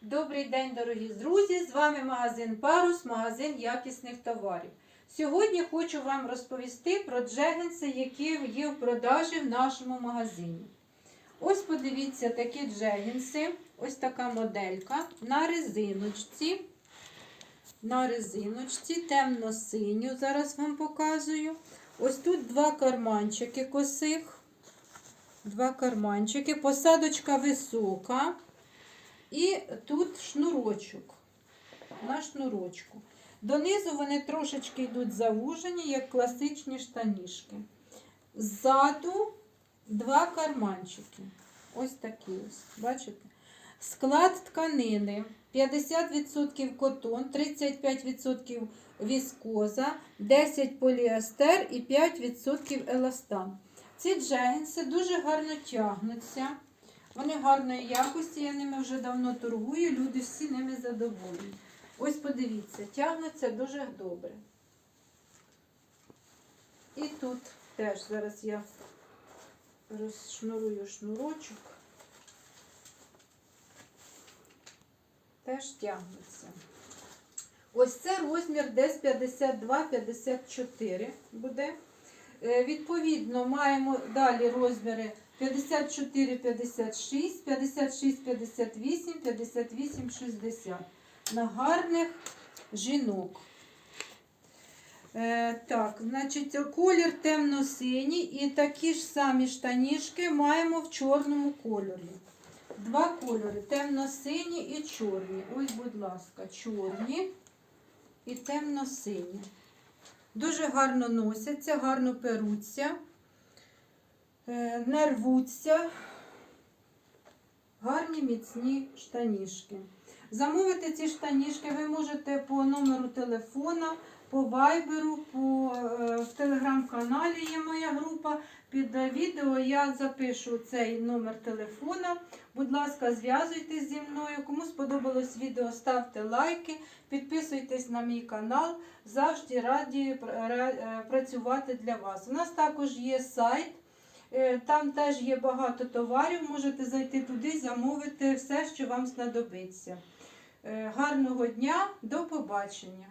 Добрий день, дорогі друзі! З вами магазин Парус, магазин якісних товарів. Сьогодні хочу вам розповісти про джегенси, які є в продажі в нашому магазині. Ось подивіться такі джегінси, ось така моделька на резиночці. На резиночці темно-синю, зараз вам показую. Ось тут два карманчики косих. Два карманчики, посадочка висока. І тут шнурочок. На шнурочку. Донизу вони трошечки йдуть завужені, як класичні штанішки. Ззаду два карманчики. Ось такі ось. Бачите? Склад тканини 50% котон, 35% віскоза, 10 поліестер і 5% еластан. Ці джегінси дуже гарно тягнуться. Вони гарної якості, я ними вже давно торгую, люди всі ними задоволені. Ось подивіться, тягнуться дуже добре. І тут теж зараз я розшнурую шнурочок. Теж тягнуться. Ось це розмір десь 52-54 буде. Е, Відповідно, маємо далі розміри 54, 56, 56, 58, 58, 60 на гарних жінок. Е, так, значить, колір темно-синій і такі ж самі штанішки маємо в чорному кольорі. Два кольори темно-сині і чорні. Ось, будь ласка, чорні і темно-сині. Дуже гарно носяться, гарно перуться, е, не рвуться. Гарні міцні штанішки. Замовити ці штанішки ви можете по номеру телефона, по вайберу, по, е, в телеграм-каналі є моя група. Під е, відео я запишу цей номер телефона. Будь ласка, зв'язуйтесь зі мною. Кому сподобалось відео, ставте лайки, підписуйтесь на мій канал. Завжди раді е, працювати для вас. У нас також є сайт. Е, Там теж є багато товарів, можете зайти туди замовити все, що вам знадобиться. Е, Гарного дня, до побачення!